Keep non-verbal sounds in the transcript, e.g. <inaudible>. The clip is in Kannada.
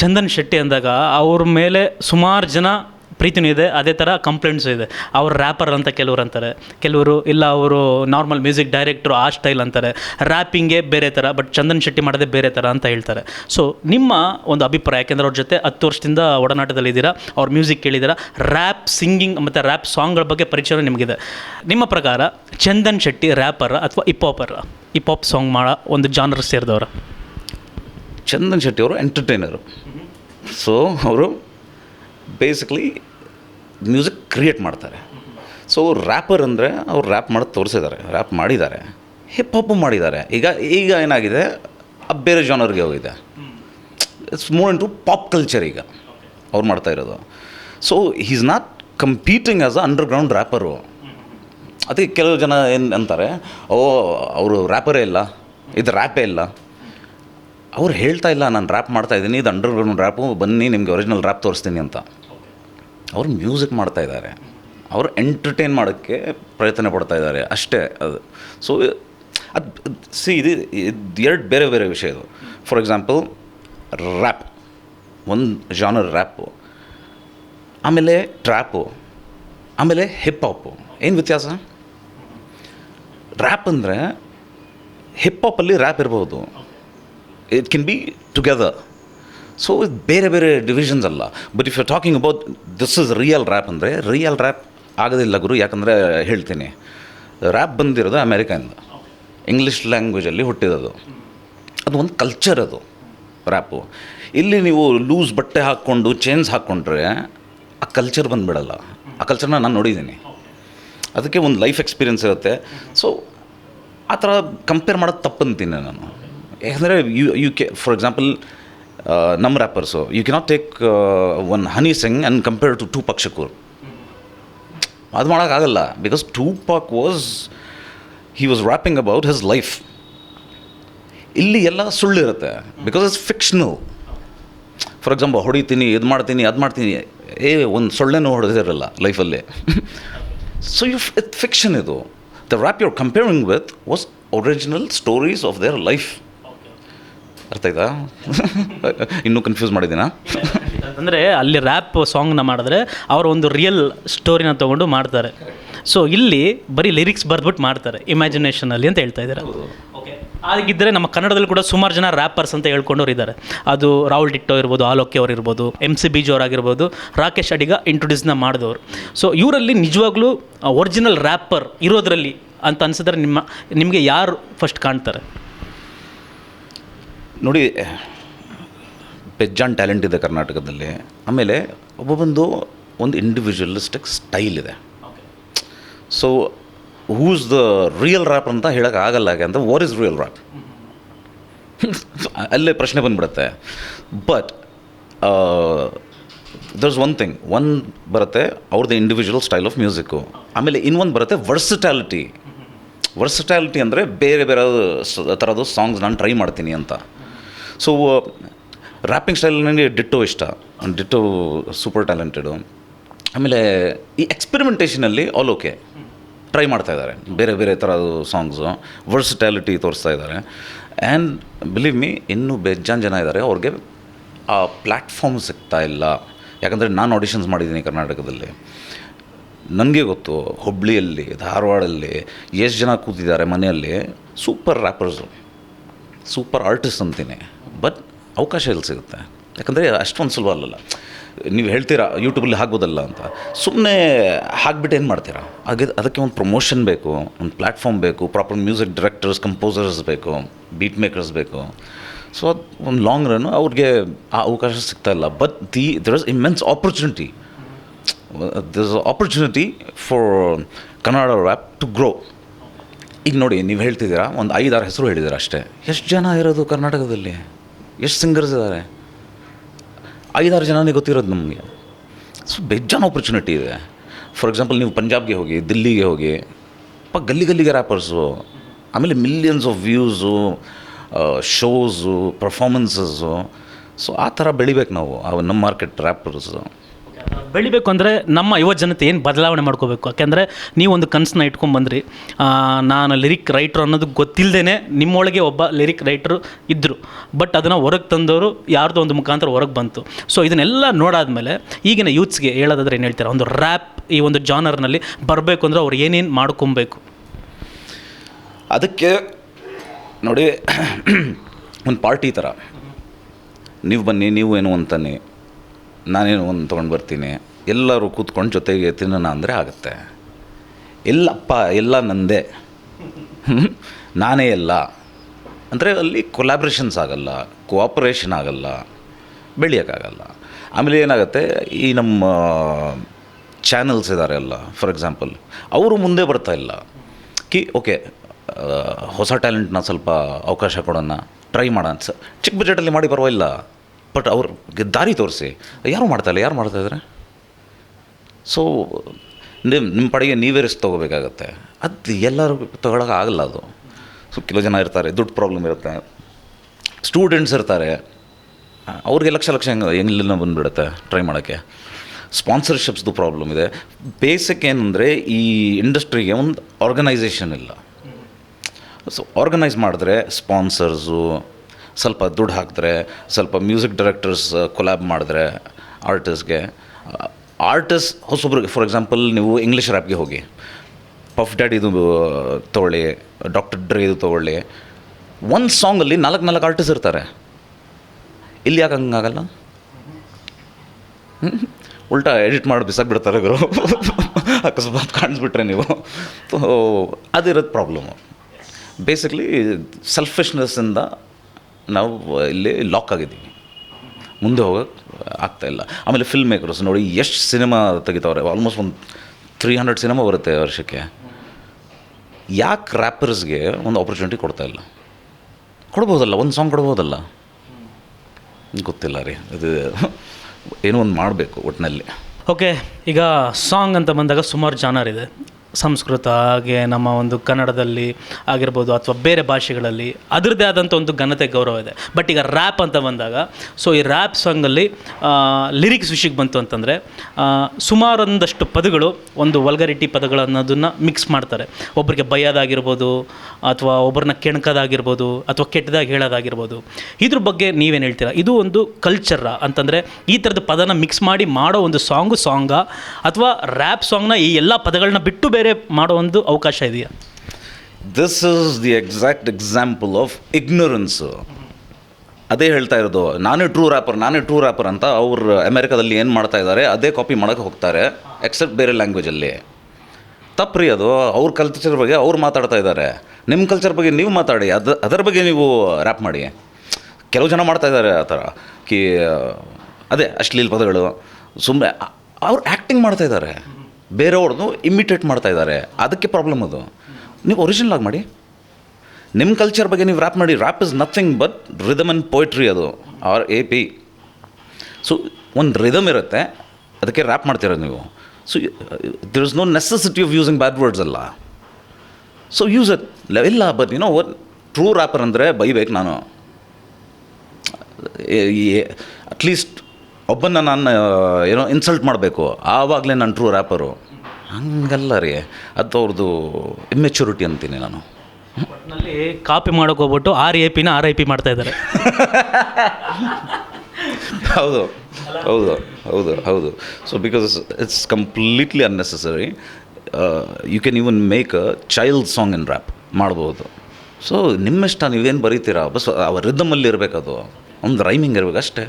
ಚಂದನ್ ಶೆಟ್ಟಿ ಅಂದಾಗ ಅವ್ರ ಮೇಲೆ ಸುಮಾರು ಜನ ಪ್ರೀತಿನೂ ಇದೆ, ಅದೇ ಥರ ಕಂಪ್ಲೇಂಟ್ಸು ಇದೆ. ಅವ್ರು ರ್ಯಾಪರ್ ಅಂತ ಕೆಲವರು ಅಂತಾರೆ. ಕೆಲವರು ಇಲ್ಲ, ಅವರು ನಾರ್ಮಲ್ ಮ್ಯೂಸಿಕ್ ಡೈರೆಕ್ಟ್ರು ಆ ಸ್ಟೈಲ್ ಅಂತಾರೆ. ರ್ಯಾಪಿಂಗೇ ಬೇರೆ ಥರ ಬಟ್ ಚಂದನ್ ಶೆಟ್ಟಿ ಮಾಡೋದೇ ಬೇರೆ ಥರ ಅಂತ ಹೇಳ್ತಾರೆ. ಸೊ ನಿಮ್ಮ ಒಂದು ಅಭಿಪ್ರಾಯ, ಯಾಕೆಂದ್ರೆ ಅವ್ರ ಜೊತೆ ಹತ್ತು ವರ್ಷದಿಂದ ಒಡನಾಟದಲ್ಲಿದ್ದೀರಾ ಅವ್ರ ಮ್ಯೂಸಿಕ್ ಕೇಳಿದ್ದೀರಾ ರ್ಯಾಪ್ ಸಿಂಗಿಂಗ್ ಮತ್ತು ರ್ಯಾಪ್ ಸಾಂಗ್ಗಳ ಬಗ್ಗೆ ಪರಿಚಯ ನಿಮಗಿದೆ. ನಿಮ್ಮ ಪ್ರಕಾರ ಚಂದನ್ ಶೆಟ್ಟಿ ರ್ಯಾಪರ ಅಥವಾ ಹಿಪ್ ಹಾಪರ ಹಿಪ್ ಹಾಪ್ ಸಾಂಗ್ ಮಾಡೋ ಒಂದು ಜಾನರ್ ಸೇರಿದವ್ರ. ಚಂದನ್ ಶೆಟ್ಟಿ ಅವರು ಎಂಟರ್ಟೈನರು ಸೊ ಅವರು ಬೇಸಿಕ್ಲಿ ಮ್ಯೂಸಿಕ್ ಕ್ರಿಯೇಟ್ ಮಾಡ್ತಾರೆ. ಸೊ ರ್ಯಾಪರ್ ಅಂದರೆ ಅವ್ರು ರ್ಯಾಪ್ ಮಾಡೋದು ತೋರಿಸಿದ್ದಾರೆ ರ್ಯಾಪ್ ಮಾಡಿದ್ದಾರೆ ಹಿಪ್ ಹಾಪು ಮಾಡಿದ್ದಾರೆ. ಈಗ ಈಗ ಏನಾಗಿದೆ? ಬೇರೆ ಜಾನರ್ಗೆ ಹೋಗಿದೆ. It's more in to pop culture ಈಗ ಅವ್ರು ಮಾಡ್ತಾ ಇರೋದು. So is not competing as a underground rapper ಅದಕ್ಕೆ ಕೆಲವು ಜನ ಏನು ಅಂತಾರೆ, ಓ, ಅವರು ರ್ಯಾಪರೇ ಇಲ್ಲ, ಇದು ರ್ಯಾಪೇ ಇಲ್ಲ. ಅವ್ರು ಹೇಳ್ತಾ ಇಲ್ಲ, ನಾನು ರ್ಯಾಪ್ ಮಾಡ್ತಾ ಇದ್ದೀನಿ, ಇದು ಅಂಡರ್ಗ್ರೌಂಡ್ ರ್ಯಾಪು ಬನ್ನಿ, ನಿಮಗೆ ಒರಿಜಿನಲ್ ರ್ಯಾಪ್ ತೋರಿಸ್ತೀನಿ ಅಂತ. ಅವ್ರು ಮ್ಯೂಸಿಕ್ ಮಾಡ್ತಾ ಇದ್ದಾರೆ. ಅವರು ಎಂಟರ್ಟೈನ್ ಮಾಡೋಕ್ಕೆ ಪ್ರಯತ್ನ ಪಡ್ತಾ ಇದ್ದಾರೆ, ಅಷ್ಟೇ ಅದು. ಸೊ ಅದು ಸಿ ಇದು ಎರಡು ಬೇರೆ ಬೇರೆ ವಿಷಯ ಇದು. ಫಾರ್ ಎಕ್ಸಾಂಪಲ್ ರ್ಯಾಪ್ ಒಂದು ಜಾನರ್ ರ್ಯಾಪು ಆಮೇಲೆ ಟ್ರ್ಯಾಪು ಆಮೇಲೆ ಹಿಪ್ ಹಾಪು ಏನು ವ್ಯತ್ಯಾಸ? ರ್ಯಾಪ್ ಅಂದರೆ ಹಿಪ್ ಹಾಪಲ್ಲಿ ರ್ಯಾಪ್ ಇರ್ಬೋದು. It can be together so ಬೇರೆ ಬೇರೆ ಡಿವಿಷನ್ಸ್ ಅಲ್ಲ. But if you talking about this is real rap ಅಂದರೆ ರಿಯಲ್ ರ್ಯಾಪ್ ಆಗೋದಿಲ್ಲ ಗುರು, ಯಾಕಂದರೆ ಹೇಳ್ತೀನಿ. ರ್ಯಾಪ್ ಬಂದಿರೋದು ಅಮೇರಿಕಾಯಿಂದ ಇಂಗ್ಲೀಷ್ ಲ್ಯಾಂಗ್ವೇಜಲ್ಲಿ ಹುಟ್ಟಿರೋದು ಅದು ಒಂದು ಕಲ್ಚರ್ ಅದು ರ್ಯಾಪು ಇಲ್ಲಿ ನೀವು ಲೂಸ್ ಬಟ್ಟೆ ಹಾಕ್ಕೊಂಡು ಚೇಂಜ್ ಹಾಕ್ಕೊಂಡ್ರೆ, ಆ ಕಲ್ಚರ್ ಬಂದುಬಿಡಲ್ಲ. ಆ ಕಲ್ಚರ್ನ ನಾನು ನೋಡಿದ್ದೀನಿ. ಅದಕ್ಕೆ ಒಂದು ಲೈಫ್ ಎಕ್ಸ್ಪೀರಿಯನ್ಸ್ ಇರುತ್ತೆ. ಸೊ ಆ ಥರ ಕಂಪೇರ್ ಮಾಡೋದು ತಪ್ಪಂತೀನಿ ನಾನು. ಯಾಕಂದರೆ you U K for example ನಮ್ಮ rappers you cannot take one Honey Singh and compare to two Shakur ಅದು ಮಾಡೋಕ್ಕಾಗಲ್ಲ because Tupac was he was rapping about his life ಇಲ್ಲಿ ಎಲ್ಲ ಸುಳ್ಳಿರುತ್ತೆ because it's fiction for example ಹೊಡಿತೀನಿ ಇದು ಮಾಡ್ತೀನಿ ಅದು ಮಾಡ್ತೀನಿ ಏ ಒಂದು ಸೊಳ್ಳೆನೂ ಹೊಡೆದಿರಲ್ಲ ಲೈಫಲ್ಲಿ ಸೊ ಯು ಇಟ್ ಫಿಕ್ಷನ್ ಇದು the rap you're comparing with was original stories of their life ಅರ್ಥ ಆಯ್ತಾ? ಇನ್ನೂ ಕನ್ಫ್ಯೂಸ್ ಮಾಡಿದ್ದೀನಾ? ಅಂದರೆ ಅಲ್ಲಿ ರ್ಯಾಪ್ ಸಾಂಗ್ನ ಮಾಡಿದ್ರೆ ಅವರು ಒಂದು ರಿಯಲ್ ಸ್ಟೋರಿನ ತೊಗೊಂಡು ಮಾಡ್ತಾರೆ. ಸೊ ಇಲ್ಲಿ ಬರೀ ಲಿರಿಕ್ಸ್ ಬರೆದ್ಬಿಟ್ಟು ಮಾಡ್ತಾರೆ ಇಮ್ಯಾಜಿನೇಷನಲ್ಲಿ ಅಂತ ಹೇಳ್ತಾ ಇದ್ದಾರೆ. ಹಾಗಿದ್ದರೆ ನಮ್ಮ ಕನ್ನಡದಲ್ಲಿ ಕೂಡ ಸುಮಾರು ಜನ ರ್ಯಾಪರ್ಸ್ ಅಂತ ಹೇಳ್ಕೊಂಡವ್ರು ಇದ್ದಾರೆ. ಅದು ರಾಹುಲ್ ಡಿಟ್ಟೋ ಇರ್ಬೋದು, ಆಲೋಕೆ ಅವ್ರು ಇರ್ಬೋದು ಎಂ ಸಿ ಬೀಜ್ ಅವರಾಗಿರ್ಬೋದು ರಾಕೇಶ್ ಅಡಿಗ ಇಂಟ್ರೊಡ್ಯೂಸ್ನ ಮಾಡಿದವರು. ಸೊ ಇವರಲ್ಲಿ ನಿಜವಾಗ್ಲೂ ಒರಿಜಿನಲ್ ರ್ಯಾಪರ್ ಇರೋದ್ರಲ್ಲಿ ಅಂತ ಅನ್ಸಿದ್ರೆ ನಿಮ್ಮ, ನಿಮಗೆ ಯಾರು ಫಸ್ಟ್ ಕಾಣ್ತಾರೆ? ನೋಡಿ ಪೆಜ್ಜಾನ್ ಟ್ಯಾಲೆಂಟ್ ಇದೆ ಕರ್ನಾಟಕದಲ್ಲಿ. ಆಮೇಲೆ ಒಬ್ಬೊಬ್ಬಂದು ಒಂದು ಇಂಡಿವಿಜುವಲಿಸ್ಟಿಕ್ ಸ್ಟೈಲ್ ಇದೆ. So who's the real rap ಅಂತ ಹೇಳೋಕ್ಕಾಗೋಲ್ಲ ಹಾಗೆ ಅಂತ ವೋರ್ ಇಸ್ ರಿಯಲ್ ರ್ಯಾಪ್ ಅಲ್ಲೇ ಪ್ರಶ್ನೆ ಬಂದ್ಬಿಡುತ್ತೆ. But there's one thing one ಬರುತ್ತೆ ಅವ್ರದ್ದು ಇಂಡಿವಿಜುವಲ್ ಸ್ಟೈಲ್ ಆಫ್ ಮ್ಯೂಸಿಕ್ಕು ಆಮೇಲೆ ಇನ್ನೊಂದು ಬರುತ್ತೆ ವರ್ಸಟ್ಯಾಲಿಟಿ ವರ್ಸಟ್ಯಾಲಿಟಿ ಅಂದರೆ ಬೇರೆ ಬೇರೆ ಥರದ ಸಾಂಗ್ಸ್ ನಾನು ಟ್ರೈ ಮಾಡ್ತೀನಿ ಅಂತ. ಸೊ ರ್ಯಾಪಿಂಗ್ ಸ್ಟೈಲ್ ನನಗೆ ಡಿಟ್ಟೋ ಇಷ್ಟ. ಡಿಟ್ಟೋ ಸೂಪರ್ ಟ್ಯಾಲೆಂಟೆಡು ಆಮೇಲೆ ಈ ಎಕ್ಸ್ಪೆರಿಮೆಂಟೇಷನಲ್ಲಿ ಆಲ್ ಓಕೆ ಟ್ರೈ ಮಾಡ್ತಾ ಇದ್ದಾರೆ. ಬೇರೆ ಬೇರೆ ಥರದ್ದು ಸಾಂಗ್ಸು ವರ್ಸಿಟ್ಯಾಲಿಟಿ ತೋರಿಸ್ತಾ ಇದ್ದಾರೆ. ಆ್ಯಂಡ್ ಬಿಲೀವ್ ಮೀ ಇನ್ನೂ ಬೇಜಾನ್ ಜನ ಇದ್ದಾರೆ. ಅವ್ರಿಗೆ ಆ ಪ್ಲ್ಯಾಟ್ಫಾರ್ಮ್ ಸಿಗ್ತಾ ಇಲ್ಲ. ಯಾಕಂದರೆ ನಾನು ಆಡಿಷನ್ಸ್ ಮಾಡಿದ್ದೀನಿ ಕರ್ನಾಟಕದಲ್ಲಿ. ನನಗೆ ಗೊತ್ತು ಹುಬ್ಳಿಯಲ್ಲಿ ಧಾರವಾಡಲ್ಲಿ ಎಷ್ಟು ಜನ ಕೂತಿದ್ದಾರೆ ಮನೆಯಲ್ಲಿ. ಸೂಪರ್ ರ್ಯಾಪರ್ಸು ಸೂಪರ್ ಆರ್ಟಿಸ್ಟ್ ಅಂತೀನಿ. ಬಟ್ ಅವಕಾಶ ಎಲ್ಲಿ ಸಿಗುತ್ತೆ? ಯಾಕಂದರೆ ಅಷ್ಟೊಂದು ಸುಲಭ ಅಲ್ಲಲ್ಲ. ನೀವು ಹೇಳ್ತೀರಾ ಯೂಟ್ಯೂಬಲ್ಲಿ ಹಾಕ್ಬೋದಲ್ಲ ಅಂತ. ಸುಮ್ಮನೆ ಹಾಕ್ಬಿಟ್ಟು ಏನು ಮಾಡ್ತೀರಾ? ಹಾಗೆ ಅದಕ್ಕೆ ಒಂದು ಪ್ರಮೋಷನ್ ಬೇಕು, ಒಂದು ಪ್ಲ್ಯಾಟ್ಫಾರ್ಮ್ ಬೇಕು ಪ್ರಾಪರ್ ಮ್ಯೂಸಿಕ್ ಡೈರೆಕ್ಟರ್ಸ್ ಕಂಪೋಸರ್ಸ್ ಬೇಕು ಬೀಟ್ ಮೇಕರ್ಸ್ ಬೇಕು. ಸೊ ಅದು ಒಂದು ಲಾಂಗ್ ರನ್ ಅವ್ರಿಗೆ ಆ ಅವಕಾಶ ಸಿಗ್ತಾ ಇಲ್ಲ. But the there is immense opportunity this opportunity for Kannada rap to grow ಈಗ ನೋಡಿ, ನೀವು ಹೇಳ್ತಿದ್ದೀರಾ? ಒಂದು ಐದಾರು ಹೆಸರು ಹೇಳಿದ್ದೀರಾ ಅಷ್ಟೇ. ಎಷ್ಟು ಜನ ಇರೋದು ಕರ್ನಾಟಕದಲ್ಲಿ? ಎಷ್ಟು ಸಿಂಗರ್ಸ್ ಇದ್ದಾರೆ ಐದಾರು ಜನನೇ ಗೊತ್ತಿರೋದು ನಮಗೆ. ಸೊ ಬೆಜ್ಜಾನ್ ಆಪರ್ಚುನಿಟಿ ಇದೆ. ಫಾರ್ ಎಕ್ಸಾಂಪಲ್ ನೀವು ಪಂಜಾಬ್ಗೆ ಹೋಗಿ, ದಿಲ್ಲಿಗೆ ಹೋಗಿ, ಪ ಗಲ್ಲಿ ಗಲ್ಲಿಗೆ ರ್ಯಾಪರ್ಸು ಆಮೇಲೆ millions of views shows performances so ಆ ಥರ ಬೆಳಿಬೇಕು ನಾವು ನಮ್ಮ ಮಾರ್ಕೆಟ್ ರ್ಯಾಪರ್ಸು ಬೆಳಿಬೇಕು ಅಂದರೆ ನಮ್ಮ ಯುವ ಜನತೆ ಏನು ಬದಲಾವಣೆ ಮಾಡ್ಕೋಬೇಕು? ಯಾಕೆಂದರೆ ನೀವು ಒಂದು ಕನಸನ್ನ ಇಟ್ಕೊಂಡ್ಬಂದ್ರಿ ನಾನು ಲಿರಿಕ್ ರೈಟ್ರು ಅನ್ನೋದು ಗೊತ್ತಿಲ್ಲದೇ ನಿಮ್ಮೊಳಗೆ ಒಬ್ಬ ಲಿರಿಕ್ ರೈಟ್ರು ಇದ್ದರು ಬಟ್ ಅದನ್ನು ಹೊರಗೆ ತಂದವರು ಯಾರ್ದೋ ಒಂದು ಮುಖಾಂತರ ಹೊರಗೆ ಬಂತು. ಸೊ ಇದನ್ನೆಲ್ಲ ನೋಡಾದಮೇಲೆ ಈಗಿನ ಯೂತ್ಸ್ಗೆ ಹೇಳೋದಾದ್ರೆ ಏನು ಹೇಳ್ತಾರೆ? ಒಂದು ರ್ಯಾಪ್ ಈ ಒಂದು ಜಾನರ್ನಲ್ಲಿ ಬರಬೇಕು ಅಂದರೆ ಅವ್ರು ಏನೇನು ಮಾಡ್ಕೊಬೇಕು? ಅದಕ್ಕೆ ನೋಡಿ, <coughs> ಒಂದು ಪಾರ್ಟಿ ಥರ ನೀವು ಬನ್ನಿ, ನೀವು ಏನು ಅಂತಾನೆ. ನಾನೇನು ಒಂದು ತೊಗೊಂಡು ಬರ್ತೀನಿ. ಎಲ್ಲರೂ ಕೂತ್ಕೊಂಡು ಜೊತೆಗೆ ತಿನ್ನೋಣ ಅಂದರೆ ಆಗುತ್ತೆ. ಎಲ್ಲಪ್ಪ ಎಲ್ಲ ನಂದೇ? ನಾನೇ ಎಲ್ಲ ಅಂದರೆ ಅಲ್ಲಿ ಕೊಲಾಬ್ರೇಷನ್ಸ್ ಆಗಲ್ಲ ಕೋಆಪ್ರೇಷನ್ ಆಗಲ್ಲ ಬೆಳೆಯೋಕ್ಕಾಗಲ್ಲ ಆಮೇಲೆ ಏನಾಗುತ್ತೆ, ಈ ನಮ್ಮ ಚಾನಲ್ಸ್ ಇದ್ದಾರೆ ಎಲ್ಲ ಫಾರ್ ಎಕ್ಸಾಂಪಲ್ ಅವರು ಮುಂದೆ ಬರ್ತಾ ಇಲ್ಲ. ಕಿ, ಓಕೆ ಹೊಸ ಟ್ಯಾಲೆಂಟ್ನ ಸ್ವಲ್ಪ ಅವಕಾಶ ಕೊಡೋಣ ಟ್ರೈ ಮಾಡೋಣ. ಚಿಕ್ಕ ಬಜೆಟಲ್ಲಿ ಮಾಡಿ ಪರವಾಗಿಲ್ಲ. ಬಟ್ ಅವ್ರಿಗೆ ದಾರಿ ತೋರಿಸಿ. ಯಾರು ಮಾಡ್ತಾಯಿಲ್ಲ ಯಾರು ಮಾಡ್ತಾಯಿದ್ದಾರೆ ಸೊ ನಿಮ್ಮ ನಿಮ್ಮ ಪಡೆಗೆ ನೀವೇ ರಿಸ್ಕ್ ತೊಗೋಬೇಕಾಗತ್ತೆ. ಅದು ಎಲ್ಲರೂ ತೊಗೊಳಕ್ಕೆ ಆಗಲ್ಲ ಅದು. ಸೊ ಕೆಲವು ಜನ ಇರ್ತಾರೆ, ದುಡ್ಡು ಪ್ರಾಬ್ಲಮ್ ಇರುತ್ತೆ. ಸ್ಟೂಡೆಂಟ್ಸ್ ಇರ್ತಾರೆ. ಅವ್ರಿಗೆ ಲಕ್ಷ ಲಕ್ಷ ಹೆಂಗೆ ಹೆಂಗಿಲ್ಲ ಬಂದುಬಿಡುತ್ತೆ ಟ್ರೈ ಮಾಡೋಕ್ಕೆ. ಸ್ಪಾನ್ಸರ್ಶಿಪ್ಸ್ದು ಪ್ರಾಬ್ಲಮ್ ಇದೆ. ಬೇಸಿಕ್ ಏನಂದರೆ ಈ ಇಂಡಸ್ಟ್ರಿಗೆ ಒಂದು ಆರ್ಗನೈಸೇಷನ್ ಇಲ್ಲ. ಸೊ ಆರ್ಗನೈಸ್ ಮಾಡಿದ್ರೆ ಸ್ಪಾನ್ಸರ್ಸು ಸ್ವಲ್ಪ ದುಡ್ಡು ಹಾಕಿದ್ರೆ, ಸ್ವಲ್ಪ ಮ್ಯೂಸಿಕ್ ಡೈರೆಕ್ಟರ್ಸ್ ಕೊಲ್ಯಾಬ್ ಮಾಡಿದ್ರೆ ಆರ್ಟಿಸ್ಟ್ಗೆ ಆರ್ಟಿಸ್ಟ್ ಹೊಸೊಬ್ರಿಗೆ ಫಾರ್ ಎಕ್ಸಾಂಪಲ್ ನೀವು ಇಂಗ್ಲೀಷ್ ರ್ಯಾಪ್ಗೆ ಹೋಗಿ ಪಫ್ ಡ್ಯಾಡಿದು ತೊಗೊಳ್ಳಿ ಡಾಕ್ಟರ್ ಡ್ರೇದು ತೊಗೊಳ್ಳಿ, ಒಂದು ಸಾಂಗಲ್ಲಿ ನಾಲ್ಕು ನಾಲ್ಕು ಆರ್ಟಿಸ್ಟ್ ಇರ್ತಾರೆ. ಇಲ್ಲಿ ಯಾಕೆ ಹಂಗಾಗಲ್ಲ ಉಲ್ಟಾ ಎಡಿಟ್ ಮಾಡಿ ಬಿಸಾಕ್ಬಿಡ್ತಾರೆ ಗುರು. ಅಕಸ್ಮಾತ್ ಕಾಣಿಸ್ಬಿಟ್ರೆ ನೀವು. ಅದಿರೋದು ಪ್ರಾಬ್ಲಮ್ಮು ಬೇಸಿಕ್ಲಿ ಸೆಲ್ಫಿಶ್ನೆಸ್ಸಿಂದ ನಾವು ಇಲ್ಲಿ ಲಾಕ್ ಆಗಿದ್ದೀವಿ. ಮುಂದೆ ಹೋಗೋಕ್ಕೆ ಆಗ್ತಾಯಿಲ್ಲ ಆಮೇಲೆ ಫಿಲ್ಮ್ ಮೇಕರ್ಸ್ ನೋಡಿ ಎಷ್ಟು ಸಿನಿಮಾ ತೆಗಿತಾವ್ರೆ? ಆಲ್ಮೋಸ್ಟ್ ಒಂದು ತ್ರೀ ಹಂಡ್ರೆಡ್ ಸಿನಿಮಾ ಬರುತ್ತೆ ವರ್ಷಕ್ಕೆ. ಯಾಕೆ ರ್ಯಾಪರ್ಸ್ಗೆ ಒಂದು ಆಪರ್ಚುನಿಟಿ ಕೊಡ್ತಾ ಇಲ್ಲ? ಕೊಡ್ಬೋದಲ್ಲ, ಒಂದು ಸಾಂಗ್ ಕೊಡ್ಬೋದಲ್ಲ? ಗೊತ್ತಿಲ್ಲ ರೀ. ಇದು ಏನೋ ಒಂದು ಮಾಡಬೇಕು ಒಟ್ಟಿನಲ್ಲಿ ಓಕೆ ಈಗ ಸಾಂಗ್ ಅಂತ ಬಂದಾಗ ಸುಮಾರು ಜಾನರ್ ಇದೆ. ಸಂಸ್ಕೃತ, ಹಾಗೆ ನಮ್ಮ ಒಂದು ಕನ್ನಡದಲ್ಲಿ ಆಗಿರ್ಬೋದು ಅಥವಾ ಬೇರೆ ಭಾಷೆಗಳಲ್ಲಿ ಅದರದ್ದೇ ಆದಂಥ ಒಂದು ಘನತೆ ಗೌರವ ಇದೆ. ಬಟ್ ಈಗ ರ್ಯಾಪ್ ಅಂತ ಬಂದಾಗ ಸೊ ಈ ರ್ಯಾಪ್ ಸಾಂಗಲ್ಲಿ ಲಿರಿಕ್ಸ್ ವಿಷಯಕ್ಕೆ ಬಂತು ಅಂತಂದರೆ ಸುಮಾರೊಂದಷ್ಟು ಪದಗಳು ಒಂದು ವಲ್ಗರಿಟಿ ಪದಗಳು ಅನ್ನೋದನ್ನು ಮಿಕ್ಸ್ ಮಾಡ್ತಾರೆ. ಒಬ್ಬರಿಗೆ ಬೈಯೋದಾಗಿರ್ಬೋದು, ಅಥವಾ ಒಬ್ಬರನ್ನ ಕೆಣಕೋದಾಗಿರ್ಬೋದು, ಅಥವಾ ಕೆಟ್ಟದಾಗಿ ಹೇಳೋದಾಗಿರ್ಬೋದು. ಇದ್ರ ಬಗ್ಗೆ ನೀವೇನು ಹೇಳ್ತೀರಾ? ಇದು ಒಂದು ಕಲ್ಚರ ಅಂತಂದರೆ ಈ ಥರದ ಪದನ ಮಿಕ್ಸ್ ಮಾಡಿ ಮಾಡೋ ಒಂದು ಸಾಂಗು ಸಾಂಗ ಅಥವಾ ರ್ಯಾಪ್ ಸಾಂಗ್ನ ಈ ಎಲ್ಲ ಪದಗಳನ್ನ ಬಿಟ್ಟು ಬೇರೆ ಮಾಡೋ ಒಂದು ಅವಕಾಶ ಇದೆಯಾ? This is the exact example of ignorance ಅದೇ ಹೇಳ್ತಾ ಇರೋದು, ನಾನೇ ಟ್ರೂ ರ್ಯಾಪರ್ ನಾನೇ ಟ್ರೂ ರ್ಯಾಪರ್ ಅಂತ ಅವ್ರು ಅಮೆರಿಕಾದಲ್ಲಿ ಏನು ಮಾಡ್ತಾ ಇದ್ದಾರೆ, ಅದೇ ಕಾಪಿ ಮಾಡೋಕ್ಕೆ ಹೋಗ್ತಾರೆ ಎಕ್ಸೆಪ್ಟ್ ಬೇರೆ ಲ್ಯಾಂಗ್ವೇಜಲ್ಲಿ ತಪ್ಪ್ರಿ ಅದು, ಅವ್ರ ಕಲ್ಚರ್ ಬಗ್ಗೆ ಅವ್ರು ಮಾತಾಡ್ತಾ ಇದ್ದಾರೆ. ನಿಮ್ಮ ಕಲ್ಚರ್ ಬಗ್ಗೆ ನೀವು ಮಾತಾಡಿ, ಅದು, ಅದರ ಬಗ್ಗೆ ನೀವು ರ್ಯಾಪ್ ಮಾಡಿ. ಕೆಲವು ಜನ ಮಾಡ್ತಾ ಇದ್ದಾರೆ ಆ ಥರ. ಕಿ, ಅದೇ ಅಶ್ಲೀಲ ಪದಗಳು ಸುಮ್ಮನೆ ಅವ್ರು ಆ್ಯಕ್ಟಿಂಗ್ ಮಾಡ್ತಾ ಇದ್ದಾರೆ. ಬೇರೆಯವ್ರದ್ದು ಇಮಿಟೇಟ್ ಮಾಡ್ತಾ ಇದ್ದಾರೆ. ಅದಕ್ಕೆ ಪ್ರಾಬ್ಲಮ್ ಅದು. ನೀವು ಒರಿಜಿನಲ್ ಆಗಿ ಮಾಡಿ. ನಿಮ್ಮ ಕಲ್ಚರ್ ಬಗ್ಗೆ ನೀವು ರ್ಯಾಪ್ ಮಾಡಿ. Rap is nothing but rhythm and poetry ಅದು. ಆರ್ ಎ ಪಿ ಸೊ ಒಂದು ರಿದಮ್ ಇರುತ್ತೆ. ಅದಕ್ಕೆ ರ್ಯಾಪ್ ಮಾಡ್ತೀರ ನೀವು. So there is no necessity of using bad words ಅಲ್ಲ. ಸೊ ಯೂಸ್ ಇಟ್ ಇಲ್ಲ ಬಟ್ ಏನೋ ಟ್ರೂ ರ್ಯಾಪರ್ ಅಂದರೆ ಬೈಬೇಕು ನಾನು. ಅಟ್ಲೀಸ್ಟ್ ಒಬ್ಬನ್ನ ನಾನು ಏನೋ ಇನ್ಸಲ್ಟ್ ಮಾಡಬೇಕು. ಆವಾಗಲೇ ನಾನು ಟ್ರೂ ರ್ಯಾಪರು ಹಂಗಲ್ಲ ರೀ. ಅದು ಅವ್ರದ್ದು ಇಮ್ಮೆಚುರಿಟಿ ಅಂತೀನಿ ನಾನು. ಅಲ್ಲಿ ಕಾಪಿ ಮಾಡೋಕೆ ಹೋಗ್ಬಿಟ್ಟು ಆರ್ ಎ ಪಿನ ಆರ್ ಐ ಪಿ ಮಾಡ್ತಾ ಇದ್ದಾರೆ. ಹೌದು ಹೌದು ಹೌದು ಹೌದು. So because it's completely unnecessary you can even make a child song in rap ಮಾಡ್ಬೋದು. ಸೊ ನಿಮ್ಮಿಷ್ಟ ನೀವೇನು ಬರೀತೀರಾ? ಬಸ್ ಆ ರಿದಮಲ್ಲಿ ಇರಬೇಕದು. ಒಂದು ರೈಮಿಂಗ್ ಇರಬೇಕು ಅಷ್ಟೇ